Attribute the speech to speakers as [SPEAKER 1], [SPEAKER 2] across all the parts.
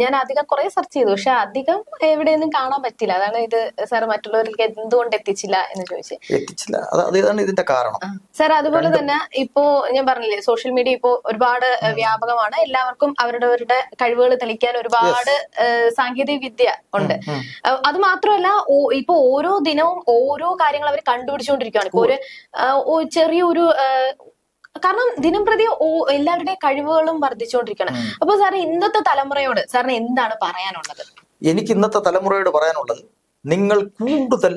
[SPEAKER 1] ഞാൻ അധികം കുറെ സെർച്ച് ചെയ്തു. പക്ഷെ അധികം എവിടെയൊന്നും കാണാൻ പറ്റില്ല അതാണ് ഇത് സാർ മറ്റുള്ളവരിലേക്ക് എന്തുകൊണ്ട് എത്തിച്ചില്ല എന്ന് ചോദിച്ചു.
[SPEAKER 2] എത്തിച്ചില്ല. ഇതിന്റെ കാരണം.
[SPEAKER 1] സാർ അതുപോലെ തന്നെ ഇപ്പോ ഞാൻ പറഞ്ഞില്ലേ സോഷ്യൽ മീഡിയ ഇപ്പോ ഒരുപാട് വ്യാപകമാണ്. എല്ലാവർക്കും അവരുടെ കഴിവുകൾ തെളിക്കാൻ ഒരുപാട് സാങ്കേതിക വിദ്യ ഉണ്ട്. അത് മാത്രമല്ല ഇപ്പൊ ഓരോ ദിനവും ഓരോ കാര്യങ്ങൾ അവർ കണ്ടുപിടിച്ചുകൊണ്ടിരിക്കുകയാണ് ഇപ്പൊ ഒരു ചെറിയൊരു കാരണം ദിനം പ്രതി എല്ലാവരുടെയും കഴിവുകളും വർദ്ധിച്ചുകൊണ്ടിരിക്കണം അപ്പൊ സാർ ഇന്നത്തെ തലമുറയോട് സാറിന് എന്താണ് പറയാനുള്ളത്?
[SPEAKER 2] എനിക്ക് ഇന്നത്തെ തലമുറയോട് പറയാനുള്ളത് നിങ്ങൾ കൂടുതൽ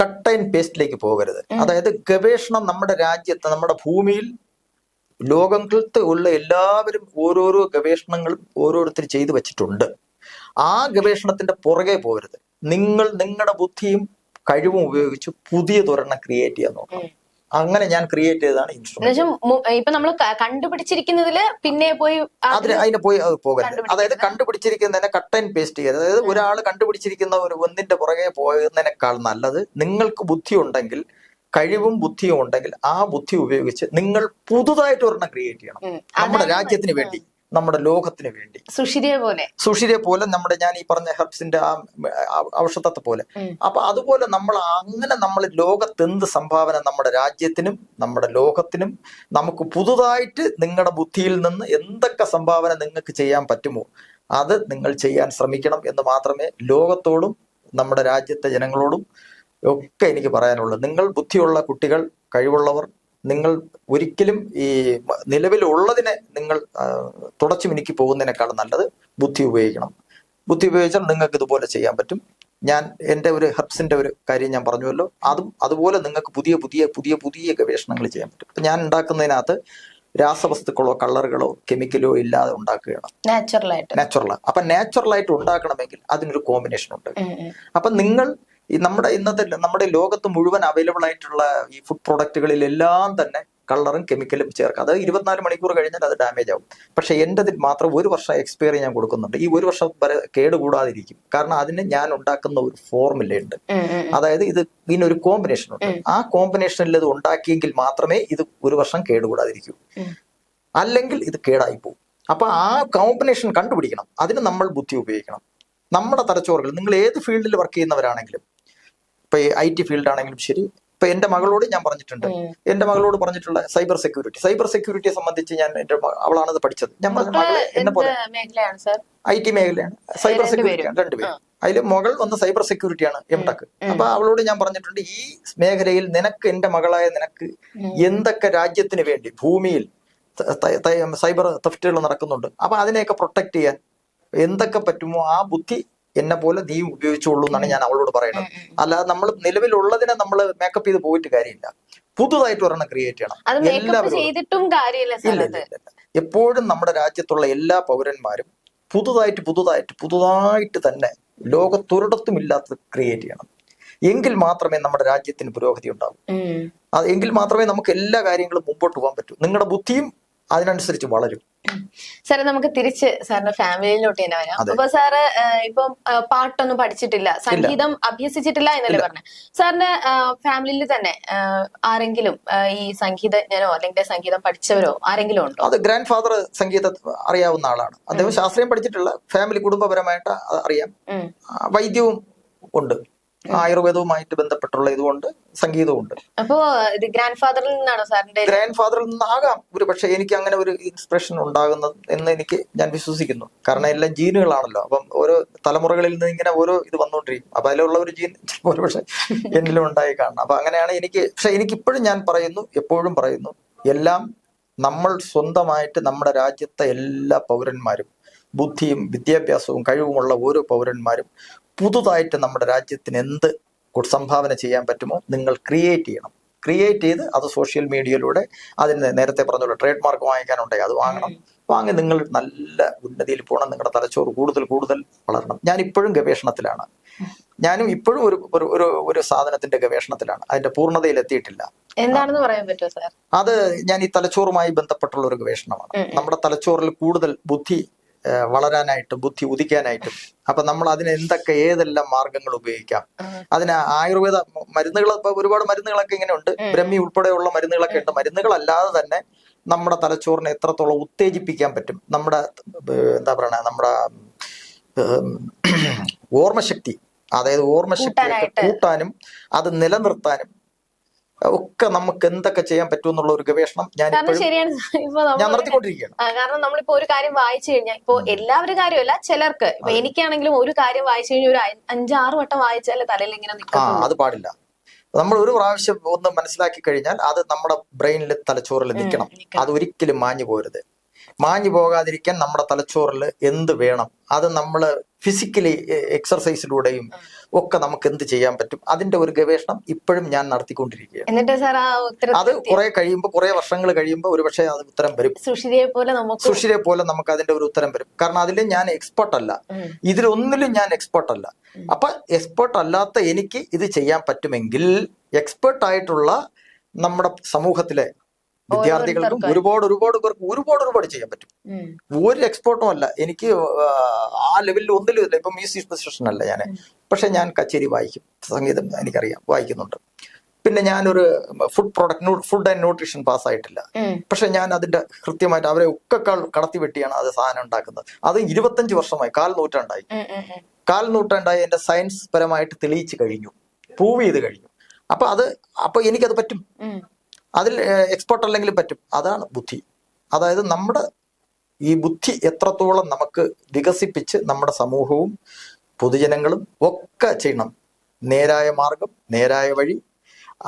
[SPEAKER 2] കട്ട് ആൻഡ് പേസ്റ്റിലേക്ക് പോകരുത്. അതായത് ഗവേഷണം നമ്മുടെ രാജ്യത്ത് നമ്മുടെ ഭൂമിയിൽ ലോകത്ത് ഉള്ള എല്ലാവരും ഓരോരോ ഗവേഷണങ്ങളും ഓരോരുത്തർ ചെയ്തു വെച്ചിട്ടുണ്ട്. ആ ഗവേഷണത്തിന്റെ പുറകെ പോകരുത്. നിങ്ങൾ നിങ്ങളുടെ ബുദ്ധിയും കഴിവും ഉപയോഗിച്ച് പുതിയ പുതിയതൊരെണ്ണം ക്രിയേറ്റ് ചെയ്യാൻ നോക്കണം. അങ്ങനെ ഞാൻ ക്രിയേറ്റ് ചെയ്തതാണ് ഇൻസ്ട്രുമെന്റ്
[SPEAKER 1] ഇപ്പൊ നമ്മൾ കണ്ടുപിടിച്ചിരിക്കുന്നതിൽ പിന്നെ പോയി
[SPEAKER 2] അതിന് അതിന് പോയി പോകരുത്. അതായത് കണ്ടുപിടിച്ചിരിക്കുന്നതിനെ കട്ട് ആൻഡ് പേസ്റ്റ് ചെയ്യരുത്. അതായത് ഒരാൾ കണ്ടുപിടിച്ചിരിക്കുന്ന ഒരു ഒന്നിന്റെ പുറകെ പോകുന്നതിനേക്കാൾ നല്ലത് നിങ്ങൾക്ക് ബുദ്ധി ഉണ്ടെങ്കിൽ കഴിവും ബുദ്ധിയും ഉണ്ടെങ്കിൽ ആ ബുദ്ധി ഉപയോഗിച്ച് നിങ്ങൾ പുതുതായിട്ട് ഒരെണ്ണം ക്രിയേറ്റ് ചെയ്യണം. നമ്മുടെ രാജ്യത്തിന് വേണ്ടി. നമ്മുടെ ലോകത്തിന് വേണ്ടി.
[SPEAKER 1] സുഷിരിയെ പോലെ.
[SPEAKER 2] സുഷിരെ പോലെ നമ്മുടെ ഞാൻ ഈ പറഞ്ഞ ഹെർബ്സിന്റെ ആ ഔഷധത്തെ പോലെ. അപ്പൊ അതുപോലെ നമ്മൾ അങ്ങനെ നമ്മൾ ലോകത്ത് എന്ത് സംഭാവന നമ്മുടെ രാജ്യത്തിനും നമ്മുടെ ലോകത്തിനും നമുക്ക് പുതുതായിട്ട് നിങ്ങളുടെ ബുദ്ധിയിൽ നിന്ന് എന്തൊക്കെ സംഭാവന നിങ്ങൾക്ക് ചെയ്യാൻ പറ്റുമോ അത് നിങ്ങൾ ചെയ്യാൻ ശ്രമിക്കണം എന്ന് മാത്രമേ ലോകത്തോടും നമ്മുടെ രാജ്യത്തെ ജനങ്ങളോടും ഒക്കെ എനിക്ക് പറയാനുള്ളൂ. നിങ്ങൾ ബുദ്ധിയുള്ള കുട്ടികൾ കഴിവുള്ളവർ നിങ്ങൾ ഒരിക്കലും ഈ നിലവിലുള്ളതിനെ നിങ്ങൾ തുടച്ചു മിനുക്കി പോകുന്നതിനേക്കാൾ നല്ലത് ബുദ്ധി ഉപയോഗിക്കണം. ബുദ്ധി ഉപയോഗിച്ചാൽ നിങ്ങൾക്ക് ഇതുപോലെ ചെയ്യാൻ പറ്റും. ഞാൻ എന്റെ ഒരു ഹെർബ്സിന്റെ ഒരു കാര്യം ഞാൻ പറഞ്ഞുവല്ലോ. അതും അതുപോലെ നിങ്ങൾക്ക് പുതിയ പുതിയ പുതിയ പുതിയ ഗവേഷണങ്ങൾ ചെയ്യാൻ പറ്റും. അപ്പം ഞാൻ ഉണ്ടാക്കുന്നതിനകത്ത് രാസവസ്തുക്കളോ കളറുകളോ കെമിക്കലോ ഇല്ലാതെ ഉണ്ടാക്കുകയാണ്.
[SPEAKER 1] നാച്ചുറൽ ആയിട്ട്
[SPEAKER 2] നാച്ചുറൽ അപ്പം നാച്ചുറൽ ആയിട്ട് ഉണ്ടാക്കണമെങ്കിൽ അതിനൊരു കോമ്പിനേഷൻ ഉണ്ട്.
[SPEAKER 1] ഉം.
[SPEAKER 2] നിങ്ങൾ ഈ നമ്മുടെ ഇന്നത്തെ നമ്മുടെ ലോകത്ത് മുഴുവൻ അവൈലബിൾ ആയിട്ടുള്ള ഈ ഫുഡ് പ്രൊഡക്റ്റുകളിലെല്ലാം തന്നെ കളറും കെമിക്കലും ചേർക്കുക അത് ഇരുപത്തിനാല് മണിക്കൂർ കഴിഞ്ഞാൽ അത് ഡാമേജ് ആവും. പക്ഷെ എന്റെതിൽ മാത്രം ഒരു വർഷം എക്സ്പയറി ഞാൻ കൊടുക്കുന്നുണ്ട്. ഈ ഒരു വർഷം വരെ കേടുകൂടാതിരിക്കും. കാരണം അതിന് ഞാൻ ഉണ്ടാക്കുന്ന ഒരു ഫോർമുല ഉണ്ട്.
[SPEAKER 1] ഉം, ഉം, ഉം.
[SPEAKER 2] അതായത് ഇത് ഇതിനൊരു കോമ്പിനേഷൻ ഉണ്ട്. ആ കോമ്പിനേഷനിൽ ഇത് ഉണ്ടാക്കിയെങ്കിൽ മാത്രമേ ഇത് ഒരു വർഷം കേടുകൂടാതിരിക്കൂ.
[SPEAKER 1] കൂടാതിരിക്കൂ
[SPEAKER 2] അല്ലെങ്കിൽ ഇത് കേടായി പോകും അപ്പൊ ആ കോമ്പിനേഷൻ കണ്ടുപിടിക്കണം. അതിന് നമ്മൾ ബുദ്ധി ഉപയോഗിക്കണം. നമ്മുടെ തലച്ചോറുകൾ നിങ്ങൾ ഏത് ഫീൽഡിൽ വർക്ക് ചെയ്യുന്നവരാണെങ്കിലും ഇപ്പൊ ഐ ടി ഫീൽഡ് ആണെങ്കിലും ശരി. ഇപ്പൊ എന്റെ മകളോട് ഞാൻ പറഞ്ഞിട്ടുണ്ട്. എന്റെ മകളോട് പറഞ്ഞിട്ടുള്ള സൈബർ സെക്യൂരിറ്റി. സൈബർ സെക്യൂരിറ്റിയെ സംബന്ധിച്ച് ഞാൻ എന്റെ അവളാണത് അവളാണ് പഠിച്ചത്. ഞാൻ പറഞ്ഞ മകളെ എന്നെ പോലെ ഐ ടി മേഖലയാണ്. സൈബർ
[SPEAKER 1] സെക്യൂരിറ്റിയാണ്
[SPEAKER 2] സെക്യൂരിറ്റി രണ്ടുപേരും അതിൽ മകൾ ഒന്ന് സൈബർ സെക്യൂരിറ്റിയാണ് എം ടെക്. അപ്പൊ അവളോട് ഞാൻ പറഞ്ഞിട്ടുണ്ട് ഈ മേഖലയിൽ നിനക്ക് എന്റെ മകളായ നിനക്ക് എന്തൊക്കെ രാജ്യത്തിന് വേണ്ടി ഭൂമിയിൽ സൈബർ തെഫ്റ്റുകൾ നടക്കുന്നുണ്ട്. അപ്പൊ അതിനെയൊക്കെ പ്രൊട്ടക്ട് ചെയ്യാൻ എന്തൊക്കെ പറ്റുമോ ആ ബുദ്ധി എന്നെ പോലെ നീ ഉപയോഗിച്ചോളൂ എന്നാണ് ഞാൻ അവളോട് പറയുന്നത്. അല്ലാതെ നമ്മൾ നിലവിലുള്ളതിനെ നമ്മൾ മേക്കപ്പ് ചെയ്ത് പോയിട്ട് കാര്യമില്ല. പുതുതായിട്ട് ഒരെണ്ണം ക്രിയേറ്റ് ചെയ്യണം. എല്ലാവരും എപ്പോഴും നമ്മുടെ രാജ്യത്തുള്ള എല്ലാ പൗരന്മാരും പുതുതായിട്ട് പുതുതായിട്ട് പുതുതായിട്ട് തന്നെ ലോകത്തൊരിടത്തും ഇല്ലാത്തത് ക്രിയേറ്റ് ചെയ്യണം. എങ്കിൽ മാത്രമേ നമ്മുടെ രാജ്യത്തിന് പുരോഗതി ഉണ്ടാവൂ. എങ്കിൽ മാത്രമേ നമുക്ക് എല്ലാ കാര്യങ്ങളും മുമ്പോട്ട് പോകാൻ പറ്റൂ. നിങ്ങളുടെ ബുദ്ധിയും അതിനനുസരിച്ച് വളരും.
[SPEAKER 1] സാറേ നമുക്ക് തിരിച്ച് സാറിന്റെ ഫാമിലിയിലോട്ട് തന്നെ വരാം. അപ്പൊ സാറ് ഇപ്പൊ പാട്ടൊന്നും പഠിച്ചിട്ടില്ല. സംഗീതം അഭ്യസിച്ചിട്ടില്ല എന്നല്ലേ പറഞ്ഞു. സാറിന്റെ ഫാമിലിയിൽ തന്നെ ആരെങ്കിലും ഈ സംഗീതജ്ഞനോ അല്ലെങ്കിൽ സംഗീതം പഠിച്ചവരോ ആരെങ്കിലും ഉണ്ടോ?
[SPEAKER 2] അത് ഗ്രാൻഡ് ഫാദർ സംഗീതം അറിയാവുന്ന ആളാണ്. അദ്ദേഹം ശാസ്ത്രീയം പഠിച്ചിട്ടുള്ള ഫാമിലി കുടുംബപരമായിട്ട് അറിയാം. വൈദ്യവും ഉണ്ട്. ആയുർവേദവുമായിട്ട് ബന്ധപ്പെട്ടുള്ള ഇതുകൊണ്ട് സംഗീതമുണ്ട് ഉണ്ട്
[SPEAKER 1] അപ്പോ ഇത് ഗ്രാൻഡ് ഫാദറിൽ നിന്നാണോ സാറിന്റെ
[SPEAKER 2] ഗ്രാൻഡ് ഫാദറിൽ നിന്നാകാം ഒരു പക്ഷെ എനിക്ക് അങ്ങനെ ഒരു ഇൻസ്പിറേഷൻ ഉണ്ടാകുന്നത് എന്ന് എനിക്ക് ഞാൻ വിശ്വസിക്കുന്നു. കാരണം എല്ലാം ജീനുകളാണല്ലോ. അപ്പം ഓരോ തലമുറകളിൽ നിന്ന് ഇങ്ങനെ ഓരോ ഇത് വന്നുകൊണ്ടിരിക്കും. അപ്പൊ അതിലുള്ള ഒരു ജീൻ ഒരു പക്ഷെ എന്നിലും ഉണ്ടായി കാണണം. അപ്പൊ അങ്ങനെയാണ് എനിക്ക് പക്ഷെ എനിക്ക് ഇപ്പോഴും ഞാൻ പറയുന്നു എപ്പോഴും പറയുന്നു എല്ലാം നമ്മൾ സ്വന്തമായിട്ട് നമ്മുടെ രാജ്യത്തെ എല്ലാ പൗരന്മാരും ബുദ്ധിയും വിദ്യാഭ്യാസവും കഴിവുമുള്ള ഓരോ പൗരന്മാരും പുതുതായിട്ട് നമ്മുടെ രാജ്യത്തിന് എന്ത് സംഭാവന ചെയ്യാൻ പറ്റുമോ നിങ്ങൾ ക്രിയേറ്റ് ചെയ്യണം. ക്രിയേറ്റ് ചെയ്ത് അത് സോഷ്യൽ മീഡിയയിലൂടെ അതിന് നേരത്തെ പറഞ്ഞല്ലോ ട്രേഡ് മാർക്ക് വാങ്ങിക്കാനുണ്ടെങ്കിൽ അത് വാങ്ങണം. വാങ്ങി നിങ്ങൾ നല്ല ഉന്നതിയിൽ പോകണം നിങ്ങളുടെ തലച്ചോറ് കൂടുതൽ കൂടുതൽ വളരണം. ഞാൻ ഇപ്പോഴും ഗവേഷണത്തിലാണ്. ഞാനും ഇപ്പോഴും ഒരു ഒരു ഒരു സാധനത്തിന്റെ ഗവേഷണത്തിലാണ്. അതിന്റെ പൂർണതയിൽ എത്തിയിട്ടില്ല.
[SPEAKER 1] എന്താണെന്ന് പറയാൻ പറ്റുമോ സാർ?
[SPEAKER 2] അത് ഞാൻ ഈ തലച്ചോറുമായി ബന്ധപ്പെട്ടുള്ള ഒരു ഗവേഷണമാണ്. നമ്മുടെ തലച്ചോറിൽ കൂടുതൽ ബുദ്ധി വളരാനായിട്ടും ബുദ്ധി ഉദിക്കാനായിട്ടും. അപ്പൊ നമ്മൾ അതിന് എന്തൊക്കെ ഏതെല്ലാം മാർഗങ്ങൾ ഉപയോഗിക്കാം? അതിന് ആയുർവേദ മരുന്നുകൾ ഇപ്പൊ ഒരുപാട് മരുന്നുകളൊക്കെ ഇങ്ങനെ ഉണ്ട് ബ്രഹ്മി ഉൾപ്പെടെയുള്ള മരുന്നുകളൊക്കെ ഉണ്ട്. മരുന്നുകളല്ലാതെ തന്നെ നമ്മുടെ തലച്ചോറിനെ എത്രത്തോളം ഉത്തേജിപ്പിക്കാൻ പറ്റും. നമ്മുടെ എന്താ പറയണ നമ്മുടെ ഓർമ്മശക്തി അതായത് ഓർമ്മശക്തി കൂട്ടാനും അത് നിലനിർത്താനും ഒക്കെ നമുക്ക് എന്തൊക്കെ ചെയ്യാൻ പറ്റും എന്നുള്ള ഒരു ഗവേഷണം ഞാൻ
[SPEAKER 1] ശരിയാണ്.
[SPEAKER 2] ഞാൻ നടത്തിക്കൊണ്ടിരിക്കുകയാണ്.
[SPEAKER 1] കാരണം നമ്മളിപ്പോ ഒരു കാര്യം വായിച്ചു കഴിഞ്ഞാൽ ഇപ്പോ എല്ലാവരും കാര്യമല്ല ചിലർക്ക്. എനിക്കാണെങ്കിലും ഒരു കാര്യം വായിച്ചു കഴിഞ്ഞാൽ ഒരു അഞ്ചാറ് വട്ടം വായിച്ചാലേ തലയിൽ ഇങ്ങനെ നിൽക്കും
[SPEAKER 2] അത് പാടില്ല. നമ്മൾ ഒരു പ്രാവശ്യം ഒന്ന് മനസ്സിലാക്കി കഴിഞ്ഞാൽ അത് നമ്മുടെ ബ്രെയിനിൽ തലച്ചോറിൽ നിൽക്കണം. അത് ഒരിക്കലും മാഞ്ഞു പോരുത്. മാഞ്ഞു പോകാതിരിക്കാൻ നമ്മുടെ തലച്ചോറിൽ എന്ത് വേണം? അത് നമ്മൾ ഫിസിക്കലി എക്സർസൈസിലൂടെയും ഒക്കെ നമുക്ക് എന്ത് ചെയ്യാൻ പറ്റും? അതിന്റെ ഒരു ഗവേഷണം ഇപ്പോഴും ഞാൻ നടത്തിക്കൊണ്ടിരിക്കുകയാണ്. അത് കുറെ കഴിയുമ്പോൾ കുറെ വർഷങ്ങൾ കഴിയുമ്പോൾ ഒരുപക്ഷെ അത് ഉത്തരം വരും.
[SPEAKER 1] സുഷിതയെ പോലെ നമുക്ക്
[SPEAKER 2] സുഷിരെ പോലെ നമുക്ക് അതിന്റെ ഒരു ഉത്തരം വരും. കാരണം അതിൽ ഞാൻ എക്സ്പെർട്ട് അല്ല. ഇതിലൊന്നിലും ഞാൻ എക്സ്പെർട്ട് അല്ല. അപ്പൊ എക്സ്പെർട്ട് അല്ലാത്ത എനിക്ക് ഇത് ചെയ്യാൻ പറ്റുമെങ്കിൽ എക്സ്പെർട്ട് ആയിട്ടുള്ള നമ്മുടെ സമൂഹത്തിലെ വിദ്യാർത്ഥികൾക്കും ഒരുപാട് ഒരുപാട് പേർക്ക് ഒരുപാട് ഒരുപാട് ചെയ്യാൻ പറ്റും. ഒരു എക്സ്പോർട്ടും അല്ല. എനിക്ക് ആ, ലെവലിൽ ഒന്നിലും ഇല്ല. ഇപ്പൊ മ്യൂസിക് പൊസിഷൻ അല്ല ഞാൻ പക്ഷെ ഞാൻ കച്ചേരി വായിക്കും. സംഗീതം എനിക്കറിയാം. വായിക്കുന്നുണ്ട്. പിന്നെ ഞാനൊരു food product food and nutrition pass
[SPEAKER 1] ആയിട്ടില്ല
[SPEAKER 2] പക്ഷെ ഞാൻ അതിന്റെ കൃത്യമായിട്ട് അവരെ ഒക്കെ കടത്തി വെട്ടിയാണ് അത് സാധനം ഉണ്ടാക്കുന്നത്. അത് ഇരുപത്തഞ്ച് വർഷമായി. കാൽ നൂറ്റാണ്ടായി. കാൽ നൂറ്റാണ്ടായി എന്റെ സയൻസ് പരമായിട്ട് തെളിയിച്ചു കഴിഞ്ഞു. പ്രൂവ് ചെയ്ത് കഴിഞ്ഞു. അപ്പൊ അത് അപ്പൊ എനിക്കത് പറ്റും. അതിൽ എക്സ്പെർട്ട് അല്ലെങ്കിലും പറ്റും. അതാണ് ബുദ്ധി. അതായത് നമ്മുടെ ഈ ബുദ്ധി എത്രത്തോളം നമുക്ക് വികസിപ്പിച്ച് നമ്മുടെ സമൂഹവും പൊതുജനങ്ങളും ഒക്കെ ചെയ്യണം. നേരായ മാർഗം നേരായ വഴി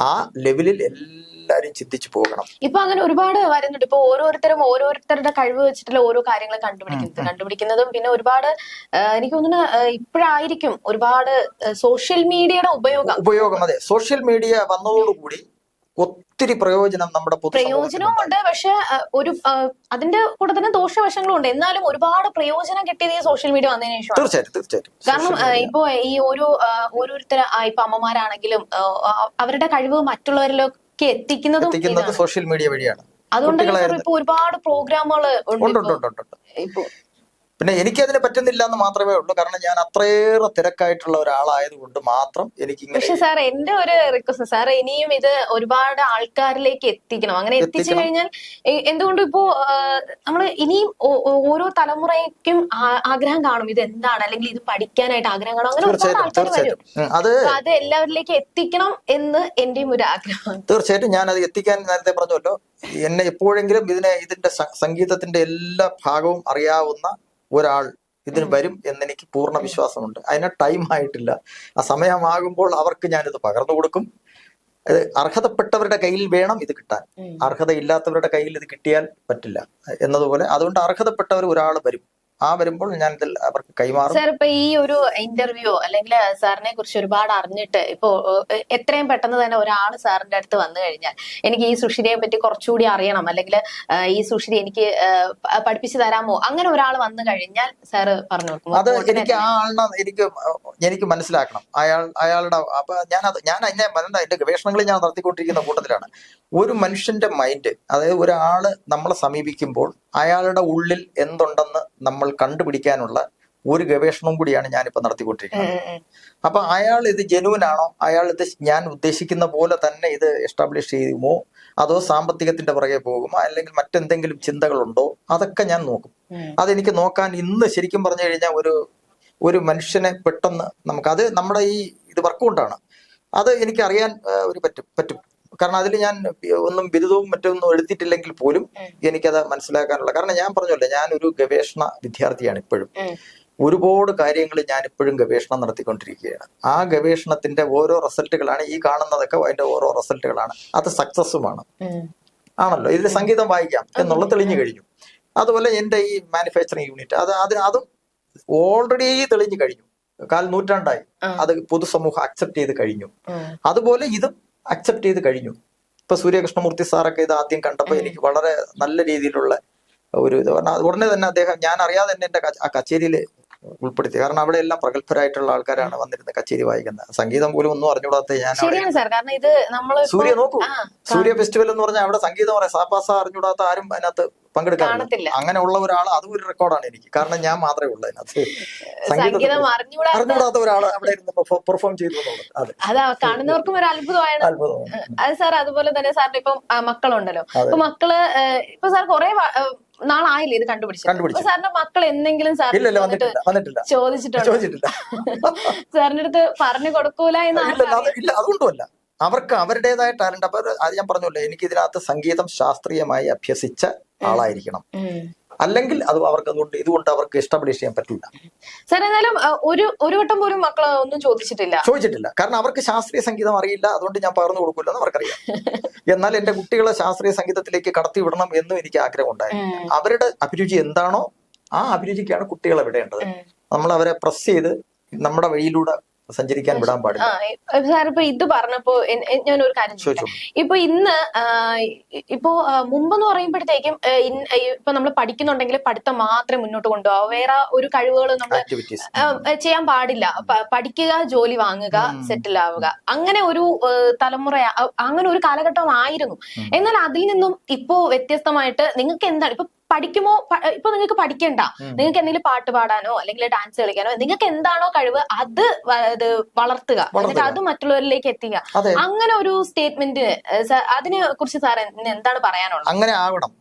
[SPEAKER 2] ആ ലെവലിൽ എല്ലാരും ചിന്തിച്ചു പോകണം.
[SPEAKER 1] ഇപ്പൊ അങ്ങനെ ഒരുപാട് വരുന്നുണ്ട് ഇപ്പൊ ഓരോരുത്തരും ഓരോരുത്തരുടെ കഴിവ് വെച്ചിട്ടുള്ള ഓരോ കാര്യങ്ങൾ കണ്ടുപിടിക്കുന്നത് കണ്ടുപിടിക്കുന്നതും പിന്നെ ഒരുപാട് എനിക്ക് തോന്നുന്നു ഇപ്പോഴായിരിക്കും ഒരുപാട് സോഷ്യൽ മീഡിയയുടെ ഉപയോഗം.
[SPEAKER 2] ഉപയോഗം അതെ. സോഷ്യൽ മീഡിയ വന്നതോടുകൂടി ഒത്തിരി പ്രയോജനം നമ്മുടെ
[SPEAKER 1] പ്രയോജനവും. ഉണ്ട്. പക്ഷെ ഒരു അതിന്റെ കൂടെ തന്നെ ദോഷവശങ്ങളും ഉണ്ട്. എന്നാലും ഒരുപാട് പ്രയോജനം കിട്ടിയത് ഈ സോഷ്യൽ മീഡിയ വന്നതിന് ശേഷം
[SPEAKER 2] തീർച്ചയായിട്ടും തീർച്ചയായിട്ടും.
[SPEAKER 1] കാരണം ഇപ്പോ ഈ ഒരു ഓരോരുത്തര ഓരോരുത്തർ ഇപ്പൊ അമ്മമാരാണെങ്കിലും അവരുടെ കഴിവ് മറ്റുള്ളവരിലേക്ക് എത്തിക്കുന്നതും
[SPEAKER 2] സോഷ്യൽ മീഡിയ വഴിയാണ്.
[SPEAKER 1] അതുകൊണ്ട് ഇപ്പൊ ഒരുപാട് പ്രോഗ്രാമുകൾ
[SPEAKER 2] ഉണ്ട് പിന്നെ എനിക്കതിന് പറ്റുന്നില്ല എന്ന് മാത്രമേ ഉള്ളൂ. കാരണം ഞാൻ അത്രയേറെ തിരക്കായിട്ടുള്ള ഒരാളായത് കൊണ്ട് മാത്രം എനിക്ക്
[SPEAKER 1] പക്ഷെ സാർ എന്റെ ഒരു റിക്വസ്റ്റ് സാർ ഇനിയും ഇത് ഒരുപാട് ആൾക്കാരിലേക്ക് എത്തിക്കണം. അങ്ങനെ എത്തിച്ചു കഴിഞ്ഞാൽ എന്തുകൊണ്ടും ഇപ്പോ നമ്മൾ ഇനിയും ഓരോ തലമുറയ്ക്കും ആഗ്രഹം കാണും. ഇത് എന്താണ്? അല്ലെങ്കിൽ ഇത് പഠിക്കാനായിട്ട് ആഗ്രഹം കാണും. അങ്ങനെ ഒരുപാട് ആൾക്കാർ വരും.
[SPEAKER 2] അത്
[SPEAKER 1] അത് എല്ലാവരിലേക്ക് എത്തിക്കണം എന്ന് എന്റെയും ഒരു ആഗ്രഹം.
[SPEAKER 2] തീർച്ചയായിട്ടും ഞാൻ അത് എത്തിക്കാൻ നേരത്തെ പറഞ്ഞല്ലോ. എന്നെ എപ്പോഴെങ്കിലും ഇതിനെ ഇതിന്റെ സംഗീതത്തിന്റെ എല്ലാ ഭാഗവും അറിയാവുന്ന ഒരാൾ ഇതിന് വരും എന്നെനിക്ക് പൂർണ വിശ്വാസമുണ്ട്. അതിന് ടൈം ആയിട്ടില്ല. ആ സമയമാകുമ്പോൾ അവർക്ക് ഞാനിത് പകർന്നു കൊടുക്കും. അർഹതപ്പെട്ടവരുടെ കയ്യിൽ വേണം ഇത് കിട്ടാൻ. അർഹതയില്ലാത്തവരുടെ കയ്യിൽ ഇത് കിട്ടിയാൽ പറ്റില്ല. എന്നതുപോലെ. അതുകൊണ്ട് അർഹതപ്പെട്ടവർ ഒരാൾ വരും. ആ വരുമ്പോൾ ഞാൻ ഇതിൽ അവർക്ക് കൈമാറും
[SPEAKER 1] സാർ ഇപ്പൊ ഈ ഒരു ഇന്റർവ്യൂ അല്ലെങ്കിൽ സാറിനെ കുറിച്ച് ഒരുപാട് അറിഞ്ഞിട്ട് ഇപ്പോ എത്രയും പെട്ടെന്ന് തന്നെ ഒരാൾ സാറിന്റെ അടുത്ത് വന്നു കഴിഞ്ഞാൽ എനിക്ക് ഈ സുഷിരിയെ പറ്റി കുറച്ചുകൂടി അറിയണം അല്ലെങ്കിൽ ഈ സുഷിരി എനിക്ക് പഠിപ്പിച്ചു തരാമോ അങ്ങനെ ഒരാൾ വന്നു കഴിഞ്ഞാൽ സാറ് പറഞ്ഞു.
[SPEAKER 2] അത് എനിക്ക് ആ. ആളിനെ എനിക്ക് എനിക്ക് മനസ്സിലാക്കണം അയാൾ അയാളുടെ അപ്പൊ ഞാൻ അതിനെ മനസ്സിലാ എന്റെ ഗവേഷണങ്ങളിൽ ഞാൻ നടത്തിക്കൊണ്ടിരിക്കുന്ന കൂട്ടത്തിലാണ് ഒരു മനുഷ്യന്റെ മൈൻഡ് അതായത് ഒരാൾ നമ്മളെ സമീപിക്കുമ്പോൾ അയാളുടെ ഉള്ളിൽ എന്തുണ്ടെന്ന് നമ്മൾ കണ്ടുപിടിക്കാനുള്ള ഒരു ഗവേഷണവും കൂടിയാണ് ഞാനിപ്പോ നടത്തിക്കൊണ്ടിരിക്കുന്നത്. അപ്പൊ അയാൾ ഇത് ജനുവൻ ആണോ അയാൾ ഇത് ഞാൻ ഉദ്ദേശിക്കുന്ന പോലെ തന്നെ ഇത് എസ്റ്റാബ്ലിഷ് ചെയ്യുമോ? അതോ സാമ്പത്തികത്തിന്റെ പുറകെ പോകുമോ? അല്ലെങ്കിൽ മറ്റെന്തെങ്കിലും ചിന്തകളുണ്ടോ? അതൊക്കെ ഞാൻ നോക്കും. അതെനിക്ക് നോക്കാൻ ഇന്ന് ശരിക്കും പറഞ്ഞു കഴിഞ്ഞാൽ ഒരു ഒരു മനുഷ്യനെ പെട്ടെന്ന് നമുക്ക് അത് നമ്മുടെ ഈ ഇത് വർക്കൗണ്ടാണ് അത് എനിക്ക് അറിയാൻ ഒരു പറ്റും പറ്റും. കാരണം അതിൽ ഞാൻ ഒന്നും ബിരുദവും മറ്റൊന്നും എടുത്തിട്ടില്ലെങ്കിൽ പോലും. എനിക്കത് മനസ്സിലാക്കാനുള്ള കാരണം ഞാൻ പറഞ്ഞല്ലോ ഞാൻ ഒരു ഗവേഷണ വിദ്യാർത്ഥിയാണ് ഇപ്പോഴും. ഒരുപാട് കാര്യങ്ങൾ ഞാൻ ഇപ്പോഴും ഗവേഷണം നടത്തിക്കൊണ്ടിരിക്കുകയാണ്. ആ ഗവേഷണത്തിന്റെ ഓരോ റിസൾട്ടുകളാണ് ഈ കാണുന്നതൊക്കെ അതിന്റെ ഓരോ റിസൾട്ടുകളാണ്. അത് സക്സസ്സുമാണ്. ആണല്ലോ? ഇതിൽ സംഗീതം വായിക്കാം എന്നുള്ളത് തെളിഞ്ഞു കഴിഞ്ഞു. അതുപോലെ എന്റെ ഈ മാനുഫാക്ചറിങ് യൂണിറ്റ് അത് അതിന് അതും ഓൾറെഡി തെളിഞ്ഞു കഴിഞ്ഞു. കാൽ നൂറ്റാണ്ടായി. അത് പൊതുസമൂഹം അക്സെപ്റ്റ് ചെയ്ത് കഴിഞ്ഞു. അതുപോലെ ഇതും അക്സെപ്റ്റ് ചെയ്ത് കഴിഞ്ഞു. ഇപ്പൊ സൂര്യകൃഷ്ണമൂർത്തി സാറൊക്കെ ഇത് ആദ്യം കണ്ടപ്പോൾ എനിക്ക് വളരെ നല്ല രീതിയിലുള്ള ഒരു ഇത്. പറഞ്ഞാൽ ഉടനെ തന്നെ അദ്ദേഹം ഞാൻ അറിയാതെ തന്നെ എന്റെ ആ കച്ചേരിയിൽ ഉൾപ്പെടുത്തി കാരണം അവിടെ എല്ലാം പ്രഗത്ഭരായിട്ടുള്ള ആൾക്കാരാണ് വന്നിരുന്നത് കച്ചേരി വായിക്കുന്നത് സംഗീതം പോലും ഒന്നും അറിഞ്ഞുകൂടാത്ത ഞാൻ സൂര്യ നോക്കൂ. സൂര്യ ഫെസ്റ്റിവൽ എന്ന് പറഞ്ഞാൽ അവിടെ സംഗീതം പറയാം. സാപ്പാസ അറിഞ്ഞുകൂടാത്ത ആരും അതിനകത്ത് പങ്കെടുക്കാറില്ല അങ്ങനെ ഉള്ള ഒരാൾ അതും ഒരു റെക്കോർഡാണ് എനിക്ക്. കാരണം ഞാൻ മാത്രമേ ഉള്ളൂ അതിനകത്ത്.
[SPEAKER 1] സംഗീതം അറിഞ്ഞുകൂടാ
[SPEAKER 2] അറിഞ്ഞുകൂടാത്ത ഒരാൾ അവിടെ ഇരുന്ന് പെർഫോം ചെയ്തു അതെ.
[SPEAKER 1] കാണുന്നവർക്കും ഒരു അത്ഭുതമാണ്. അത് സാർ അതുപോലെ തന്നെ സാറിന് ഇപ്പം മക്കളുണ്ടല്ലോ. അപ്പൊ മക്കൾ ഇപ്പൊ സാർ കുറെ നാളായില്ലേ ഇത്
[SPEAKER 2] കണ്ടുപിടിച്ചു.
[SPEAKER 1] സാറിന്റെ മക്കൾ എന്തെങ്കിലും സാർ ചോദിച്ചിട്ടുണ്ടോ? സാറിന്റെ അടുത്ത് പറഞ്ഞു കൊടുക്കൂല എന്ന്
[SPEAKER 2] ഇല്ല അതുകൊണ്ടുമല്ല. അവർക്ക് അവരുടേതായ ടാലന്റ് അപ്പൊ അത് ഞാൻ പറഞ്ഞല്ലോ എനിക്ക് ഇതിനകത്ത് സംഗീതം ശാസ്ത്രീയമായി അഭ്യസിച്ച ആളായിരിക്കണം. അല്ലെങ്കിൽ അത് അവർക്ക് അതുകൊണ്ട് ഇതുകൊണ്ട് അവർക്ക് എസ്റ്റാബ്ലിഷ് ചെയ്യാൻ പറ്റില്ല.
[SPEAKER 1] സാർ എന്നാലും ഒരു ഒരു വട്ടം പോലും മക്കൾ ഒന്നും ചോദിച്ചിട്ടില്ല.
[SPEAKER 2] ചോദിച്ചിട്ടില്ല. കാരണം അവർക്ക് ശാസ്ത്രീയ സംഗീതം അറിയില്ല. അതുകൊണ്ട് ഞാൻ പകർന്നു കൊടുക്കില്ലെന്ന് അവർക്കറിയാം. എന്നാൽ എന്റെ കുട്ടികളെ ശാസ്ത്രീയ സംഗീതത്തിലേക്ക് കടത്തി വിടണം എന്നും എനിക്ക് ആഗ്രഹം ഉണ്ടായിരുന്നു അവരുടെ അഭിരുചി എന്താണോ ആ അഭിരുചിക്കാണ് കുട്ടികളെ വിടേണ്ടത്. നമ്മൾ അവരെ പ്രസ് ചെയ്ത് നമ്മുടെ വഴിയിലൂടെ സഞ്ചരിക്കാൻ വിടാൻ പാടില്ല.
[SPEAKER 1] സാർ ഇപ്പൊ ഇത് പറഞ്ഞപ്പോ ഞാൻ ഒരു കാര്യം
[SPEAKER 2] ചോദിച്ചു
[SPEAKER 1] ഇപ്പൊ ഇന്ന് ഇപ്പോ മുമ്പെന്ന് പറയുമ്പോഴത്തേക്കും ഇപ്പൊ നമ്മൾ പഠിക്കുന്നുണ്ടെങ്കിൽ പഠിത്തം മാത്രമേ മുന്നോട്ട് കൊണ്ടുപോകാം വേറെ ഒരു കഴിവുകളും നമ്മൾ ചെയ്യാൻ പാടില്ല. പഠിക്കുക ജോലി വാങ്ങുക സെറ്റിൽ ആവുക. അങ്ങനെ ഒരു തലമുറ അങ്ങനെ ഒരു കാലഘട്ടം ആയിരുന്നു എന്നാൽ അതിൽ നിന്നും ഇപ്പോ വ്യത്യസ്തമായിട്ട് നിങ്ങൾക്ക് എന്താണ് ഇപ്പൊ പഠിക്കുമോ? ഇപ്പൊ നിങ്ങൾക്ക് പഠിക്കണ്ട. നിങ്ങൾക്ക് എന്തെങ്കിലും പാട്ട് പാടാനോ അല്ലെങ്കിൽ ഡാൻസ് കളിക്കാനോ നിങ്ങൾക്ക് എന്താണോ കഴിവ് അത് ഇത് വളർത്തുക. എന്നിട്ട്. അത് മറ്റുള്ളവരിലേക്ക് എത്തിക്കുക. അങ്ങനെ ഒരു സ്റ്റേറ്റ്മെന്റ് അതിനെ കുറിച്ച് സാർ എന്താണ് പറയാനുള്ളത്?
[SPEAKER 2] അങ്ങനെ ആവണം.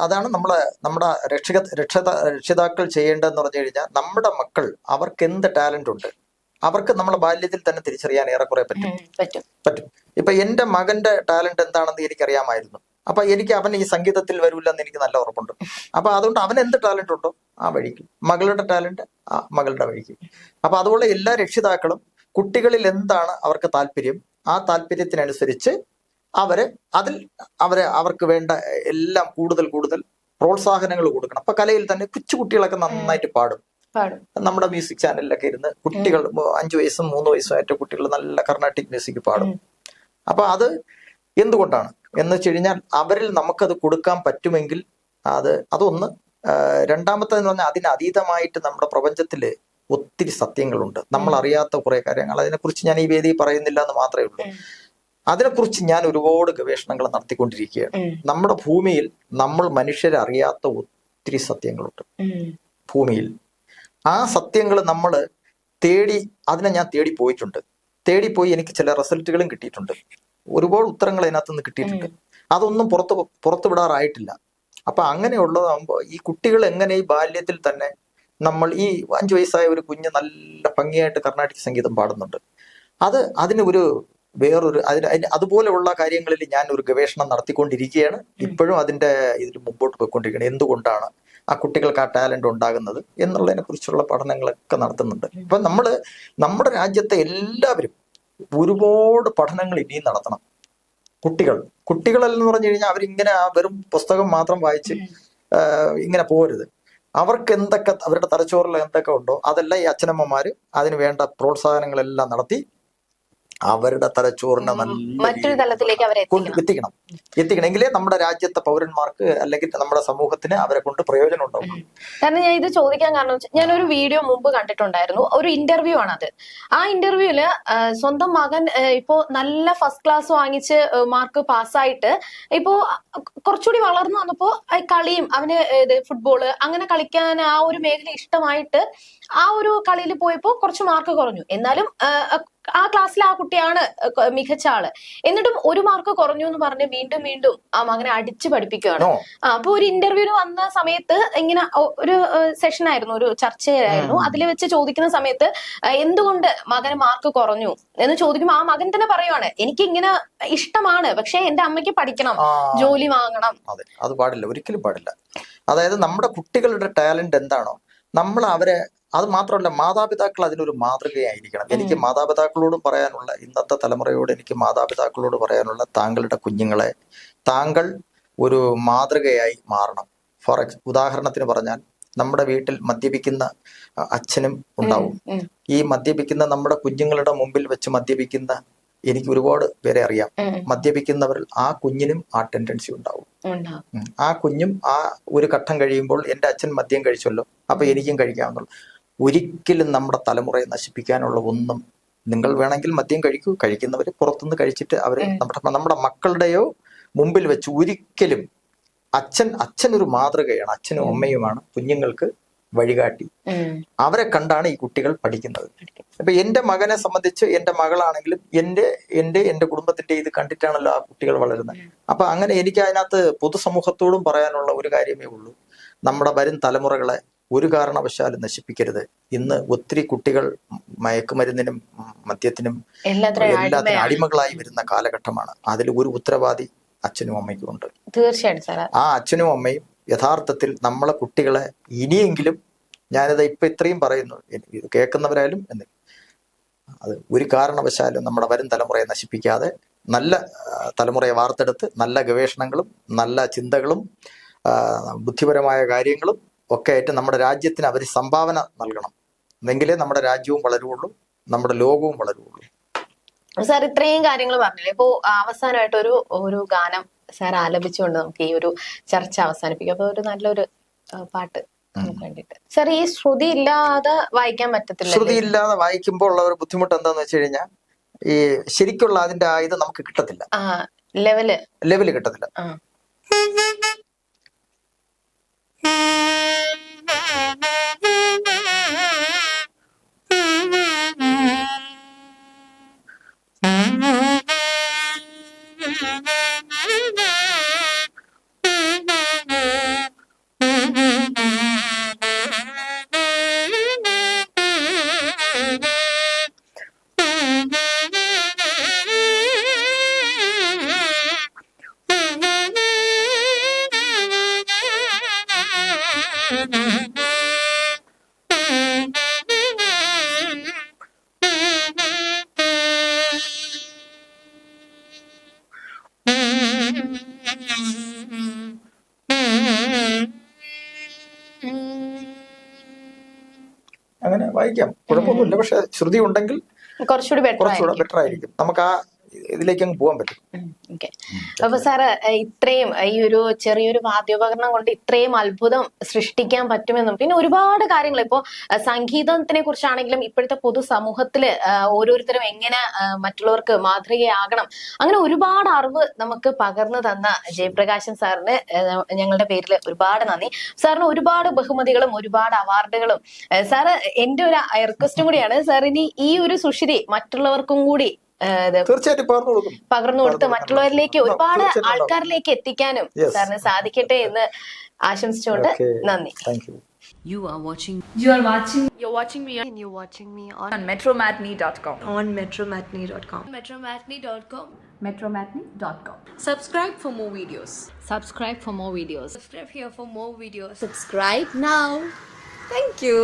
[SPEAKER 2] അതാണ് നമ്മളെ നമ്മുടെ രക്ഷിത രക്ഷിത രക്ഷിതാക്കൾ ചെയ്യേണ്ടതെന്ന് പറഞ്ഞു കഴിഞ്ഞാൽ നമ്മുടെ മക്കൾ അവർക്ക് എന്ത് ടാലന്റ് ഉണ്ട്? അവർക്ക് നമ്മളെ ബാല്യത്തിൽ തന്നെ തിരിച്ചറിയാൻ ഏറെക്കുറെ പറ്റും.
[SPEAKER 1] പറ്റും.
[SPEAKER 2] പറ്റും. ഇപ്പൊ എന്റെ മകന്റെ ടാലന്റ് എന്താണെന്ന് എനിക്കറിയാമായിരുന്നു. അപ്പൊ എനിക്ക് അവൻ ഈ സംഗീതത്തിൽ വരൂല്ലെന്ന് എനിക്ക് നല്ല ഉറപ്പുണ്ട്. അപ്പൊ അതുകൊണ്ട് അവൻ എന്ത് ടാലന്റ് ഉണ്ടോ ആ വഴിക്ക്. മകളുടെ ടാലന്റ് ആ മകളുടെ വഴിക്ക്. അപ്പൊ അതുപോലെ എല്ലാ രക്ഷിതാക്കളും കുട്ടികളിൽ എന്താണ് അവർക്ക് താല്പര്യം? ആ താല്പര്യത്തിനനുസരിച്ച് അവർ അതിൽ അവരെ അവർക്ക് വേണ്ട എല്ലാം കൂടുതൽ കൂടുതൽ പ്രോത്സാഹനങ്ങൾ കൊടുക്കണം. അപ്പൊ കലയിൽ തന്നെ കൊച്ചു കുട്ടികളൊക്കെ നന്നായിട്ട് പാടും. നമ്മുടെ മ്യൂസിക് ചാനലിലൊക്കെ ഇരുന്ന് കുട്ടികൾ അഞ്ചു വയസ്സും മൂന്ന് വയസ്സും ആയിട്ട് കുട്ടികൾ നല്ല കർണാട്ടിക് മ്യൂസിക് പാടും. അപ്പൊ അത് എന്തുകൊണ്ടാണ്? എന്ന് വെച്ച് കഴിഞ്ഞാൽ അവരിൽ നമുക്കത് കൊടുക്കാൻ പറ്റുമെങ്കിൽ അത് അതൊന്ന് രണ്ടാമത്തേന്ന് പറഞ്ഞാൽ അതിനതീതമായിട്ട് നമ്മുടെ പ്രപഞ്ചത്തിൽ ഒത്തിരി സത്യങ്ങളുണ്ട്. നമ്മൾ അറിയാത്ത കുറെ കാര്യങ്ങൾ. അതിനെക്കുറിച്ച് ഞാൻ ഈ വേദി പറയുന്നില്ല എന്ന് മാത്രമേ ഉള്ളൂ. അതിനെക്കുറിച്ച് ഞാൻ ഒരുപാട് ഗവേഷണങ്ങൾ നടത്തിക്കൊണ്ടിരിക്കുകയാണ്. നമ്മുടെ ഭൂമിയിൽ നമ്മൾ മനുഷ്യരെ അറിയാത്ത ഒത്തിരി സത്യങ്ങളുണ്ട്. ഭൂമിയിൽ. ആ സത്യങ്ങൾ നമ്മൾ തേടി അതിനെ ഞാൻ തേടി പോയിട്ടുണ്ട്. തേടിപ്പോയി എനിക്ക് ചില റിസൾട്ടുകളും കിട്ടിയിട്ടുണ്ട്. ഒരുപാട് ഉത്തരങ്ങൾ അതിനകത്ത് നിന്ന് കിട്ടിയിട്ടുണ്ട് അതൊന്നും പുറത്ത് പുറത്തു വിടാറായിട്ടില്ല. അപ്പൊ അങ്ങനെയുള്ളതാകുമ്പോൾ ഈ കുട്ടികൾ എങ്ങനെ ഈ ബാല്യത്തിൽ തന്നെ നമ്മൾ ഈ അഞ്ചു വയസ്സായ ഒരു കുഞ്ഞ് നല്ല ഭംഗിയായിട്ട് കർണാടക സംഗീതം പാടുന്നുണ്ട്. അത് അതിന് ഒരു വേറൊരു അതിന് അതിന് അതുപോലെയുള്ള കാര്യങ്ങളിൽ ഞാൻ ഒരു ഗവേഷണം നടത്തിക്കൊണ്ടിരിക്കുകയാണ്. ഇപ്പോഴും അതിന്റെ ഇതിൽ മുമ്പോട്ട് പോയിക്കൊണ്ടിരിക്കുകയാണ്. എന്തുകൊണ്ടാണ് ആ കുട്ടികൾക്ക് ആ ടാലന്റ് ഉണ്ടാകുന്നത് എന്നുള്ളതിനെ കുറിച്ചുള്ള പഠനങ്ങളൊക്കെ നടത്തുന്നുണ്ട്. ഇപ്പൊ നമ്മൾ നമ്മുടെ രാജ്യത്തെ എല്ലാവരും ഒരുപാട് പഠനങ്ങൾ ഇനിയും നടത്തണം. കുട്ടികൾ. കുട്ടികളെന്ന് പറഞ്ഞു കഴിഞ്ഞാൽ അവരിങ്ങനെ വെറും പുസ്തകം മാത്രം വായിച്ച് ഇങ്ങനെ പോരുത്. അവർക്ക് എന്തൊക്കെ അവരുടെ തലച്ചോറിൽ എന്തൊക്കെ ഉണ്ടോ അതെല്ലാം ഈ അച്ഛനമ്മമാര് അതിന് വേണ്ട പ്രോത്സാഹനങ്ങളെല്ലാം നടത്തി അവരുടെ തലച്ചോറിനെ
[SPEAKER 1] മറ്റൊരു തലത്തിലേക്ക് അവരെ എത്തിക്കണം.
[SPEAKER 2] എത്തിക്കണം. എത്തിക്കണം. എങ്കിലേ നമ്മുടെ രാജ്യത്തെ പൗരന്മാർക്ക് അല്ലെങ്കിൽ നമ്മുടെ സമൂഹത്തിന് അവരെ കൊണ്ട് പ്രയോജനം ഉണ്ടാവും
[SPEAKER 1] കാരണം ഞാൻ ഇത് ചോദിക്കാൻ കാരണം ഞാൻ ഒരു വീഡിയോ മുമ്പ് കണ്ടിട്ടുണ്ടായിരുന്നു. ഒരു ഇന്റർവ്യൂ ആണ് അത് ആ ഇന്റർവ്യൂൽ സ്വന്തം മകൻ ഇപ്പോ നല്ല ഫസ്റ്റ് ക്ലാസ് വാങ്ങിച്ച് മാർക്ക് പാസ്സായിട്ട് ഇപ്പോ കുറച്ചുകൂടി വളർന്നു വന്നപ്പോ കളിയും അവന് ഫുട്ബോൾ അങ്ങനെ കളിക്കാൻ ആ ഒരു മേഖല ഇഷ്ടമായിട്ട് ആ ഒരു കളിയിൽ പോയപ്പോ കുറച്ച് മാർക്ക് കുറഞ്ഞു. എന്നാലും ആ, ക്ലാസ്സിലെ ക്ലാസ്സിൽ ആ കുട്ടിയാണ് മികച്ച ആൾ. എന്നിട്ടും ഒരു മാർക്ക് കുറഞ്ഞു എന്ന് പറഞ്ഞ് വീണ്ടും വീണ്ടും ആ അങ്ങനെ അടിച്ചു പഠിപ്പിക്കുകയാണ്. അപ്പൊ ഒരു ഇന്റർവ്യൂവിന് വന്ന സമയത്ത് ഇങ്ങനെ ഒരു സെഷൻ ആയിരുന്നു ഒരു ചർച്ചയായിരുന്നു.
[SPEAKER 2] അതിൽ
[SPEAKER 1] അതിൽ വെച്ച് ചോദിക്കുന്ന സമയത്ത് എന്തുകൊണ്ട് മകന് മാർക്ക് കുറഞ്ഞു? എന്ന് ചോദിക്കുമ്പോൾ ആ മകൻ തന്നെ പറയുവാണ് എനിക്ക് ഇങ്ങനെ ഇഷ്ടമാണ് പക്ഷെ എന്റെ അമ്മയ്ക്ക് പഠിക്കണം ജോലി വാങ്ങണം.
[SPEAKER 2] അതെ അത് പാടില്ല ഒരിക്കലും പാടില്ല. അതായത് നമ്മുടെ കുട്ടികളുടെ ടാലന്റ് എന്താണോ നമ്മൾ അവരെ അത് മാത്രമല്ല മാതാപിതാക്കൾ അതിനൊരു മാതൃകയായിരിക്കണം. എനിക്ക് മാതാപിതാക്കളോട് പറയാനുള്ള ഇന്നത്തെ തലമുറയോട് എനിക്ക് മാതാപിതാക്കളോട് പറയാനുള്ള താങ്കളുടെ കുഞ്ഞുങ്ങളെ താങ്കൾ ഒരു മാതൃകയായി മാറണം. ഫോർ എക്സ് ഉദാഹരണത്തിന് പറഞ്ഞാൽ നമ്മുടെ വീട്ടിൽ മദ്യപിക്കുന്ന അച്ഛനും ഉണ്ടാവും. ഈ മദ്യപിക്കുന്ന നമ്മുടെ കുഞ്ഞുങ്ങളുടെ മുമ്പിൽ വെച്ച് മദ്യപിക്കുന്ന എനിക്ക് ഒരുപാട് പേരെ അറിയാം.
[SPEAKER 1] മദ്യപിക്കുന്നവർ
[SPEAKER 2] മദ്യപിക്കുന്നവരിൽ ആ കുഞ്ഞിനും ആ ടെൻഡൻസി ഉണ്ടാവും.
[SPEAKER 1] ഉണ്ടാവും.
[SPEAKER 2] ആ കുഞ്ഞും ആ ഒരു ഘട്ടം കഴിയുമ്പോൾ എന്റെ അച്ഛൻ മദ്യം കഴിച്ചല്ലോ അപ്പൊ എനിക്കും കഴിക്കാമെന്നുള്ളു ഒരിക്കലും നമ്മുടെ തലമുറയെ നശിപ്പിക്കാനുള്ള ഒന്നും നിങ്ങൾ വേണമെങ്കിൽ മദ്യം കഴിക്കൂ. കഴിക്കുന്നവർ പുറത്തുനിന്ന് കഴിച്ചിട്ട് അവർ നമ്മുടെ നമ്മുടെ മക്കളുടെയോ മുമ്പിൽ വെച്ച് ഒരിക്കലും അച്ഛൻ അച്ഛൻ ഒരു മാതൃകയാണ്. അച്ഛനും അമ്മയുമാണ് കുഞ്ഞുങ്ങൾക്ക് വഴികാട്ടി. അവരെ കണ്ടാണ് ഈ കുട്ടികൾ പഠിക്കുന്നത്. അപ്പൊ എന്റെ മകനെ സംബന്ധിച്ച് എന്റെ മകളാണെങ്കിലും എന്റെ എന്റെ എന്റെ കുടുംബത്തിന്റെ ഇത് കണ്ടിട്ടാണല്ലോ ആ കുട്ടികൾ വളരുന്നത്. അപ്പൊ അങ്ങനെ എനിക്ക് അതിനകത്ത് പൊതുസമൂഹത്തോടും പറയാനുള്ള ഒരു കാര്യമേ ഉള്ളൂ. നമ്മുടെ വരും തലമുറകളെ ഒരു കാരണവശാലും നശിപ്പിക്കരുത്. ഇന്ന് ഒത്തിരി കുട്ടികൾ മയക്കുമരുന്നിനും മദ്യത്തിനും
[SPEAKER 1] എല്ലാത്തിനും
[SPEAKER 2] അടിമകളായി വരുന്ന കാലഘട്ടമാണ്. അതിൽ ഒരു ഉത്തരവാദി അച്ഛനും അമ്മയ്ക്കും ഉണ്ട്.
[SPEAKER 1] തീർച്ചയായിട്ടും
[SPEAKER 2] ആ അച്ഛനും അമ്മയും യഥാർത്ഥത്തിൽ നമ്മളെ കുട്ടികളെ ഇനിയെങ്കിലും ഞാനിത് ഇപ്പൊ ഇത്രയും പറയുന്നു. ഇത് കേൾക്കുന്നവരായാലും എന്ന്. അത് ഒരു കാരണവശാലും നമ്മുടെ വരും തലമുറയെ നശിപ്പിക്കാതെ നല്ല തലമുറയെ വാർത്തെടുത്ത് നല്ല ഗവേഷണങ്ങളും നല്ല ചിന്തകളും ബുദ്ധിപരമായ കാര്യങ്ങളും ഒക്കെ ആയിട്ട് നമ്മുടെ രാജ്യത്തിന് അവർ സംഭാവന നൽകണം. എന്നെങ്കിലേ നമ്മുടെ രാജ്യവും വളരുള്ളൂ നമ്മുടെ ലോകവും വളരുള്ളൂ
[SPEAKER 1] സാർ ഇത്രയും കാര്യങ്ങൾ പറഞ്ഞില്ലേ? ഇപ്പോ അവസാനമായിട്ട് ഒരു ഒരു ഗാനം സാർ ആലപിച്ചുകൊണ്ട് നമുക്ക് ഈ ഒരു ചർച്ച അവസാനിപ്പിക്കാം. അപ്പൊ ഒരു നല്ലൊരു പാട്ട് സാർ ഈ ശ്രുതി ഇല്ലാതെ വായിക്കാൻ പറ്റത്തില്ല
[SPEAKER 2] ശ്രുതി ഇല്ലാതെ വായിക്കുമ്പോൾ ഉള്ള ഒരു ബുദ്ധിമുട്ട് എന്താന്ന് വെച്ച് കഴിഞ്ഞാൽ ഈ ശരിക്കുള്ള അതിന്റെ ആയുധം നമുക്ക് കിട്ടത്തില്ല.
[SPEAKER 1] ആ ലെവൽ.
[SPEAKER 2] ലെവൽ കിട്ടത്തില്ല.
[SPEAKER 1] ആ.
[SPEAKER 2] അങ്ങനെ വായിക്കാം. കുഴപ്പമൊന്നുമില്ല. പക്ഷെ ശ്രുതി ഉണ്ടെങ്കിൽ
[SPEAKER 1] കുറച്ചുകൂടി ബെറ്റർ
[SPEAKER 2] ആയിരിക്കും. നമുക്ക് ആ ഇതിലേക്ക് അങ്ങ് പോകാൻ പറ്റും
[SPEAKER 1] അപ്പൊ സാറ് ഇത്രയും ഈ ഒരു ചെറിയൊരു വാദ്യോപകരണം കൊണ്ട് ഇത്രയും അത്ഭുതം സൃഷ്ടിക്കാൻ പറ്റുമെന്നും പിന്നെ ഒരുപാട് കാര്യങ്ങൾ. ഇപ്പോ സംഗീതത്തിനെ കുറിച്ചാണെങ്കിലും ഇപ്പോഴത്തെ പൊതുസമൂഹത്തിൽ ഓരോരുത്തരും എങ്ങനെ മറ്റുള്ളവർക്ക് മാതൃകയാകണം. അങ്ങനെ ഒരുപാട് അറിവ് നമുക്ക് പകർന്നു തന്ന ജയപ്രകാശൻ സാറിന് ഞങ്ങളുടെ പേരിൽ ഒരുപാട് നന്ദി. സാറിന് ഒരുപാട് ബഹുമതികളും ഒരുപാട് അവാർഡുകളും. സാറ് എന്റെ ഒരു റിക്വസ്റ്റും കൂടിയാണ് സാർ ഇനി ഈ ഒരു സുഷിരി മറ്റുള്ളവർക്കും കൂടി
[SPEAKER 2] തീർച്ചയായിട്ടും പകർന്നു
[SPEAKER 1] കൊടുത്ത് മറ്റുള്ളവരിലേക്ക് ഒരുപാട് ആൾക്കാരിലേക്ക് എത്തിക്കാനും. സാറിന് സാധിക്കട്ടെ എന്ന് ആശംസിച്ചുകൊണ്ട് നന്ദി
[SPEAKER 3] You are watching
[SPEAKER 4] You are watching
[SPEAKER 5] You're watching me and you're watching me on,
[SPEAKER 4] on metromatney.com.
[SPEAKER 5] on metromatney.com.
[SPEAKER 3] metromatney.com.
[SPEAKER 4] Metromatney.com.
[SPEAKER 5] Subscribe for more videos.
[SPEAKER 3] Subscribe for more videos.
[SPEAKER 5] Subscribe here for more videos.
[SPEAKER 3] Subscribe now.
[SPEAKER 5] Thank you.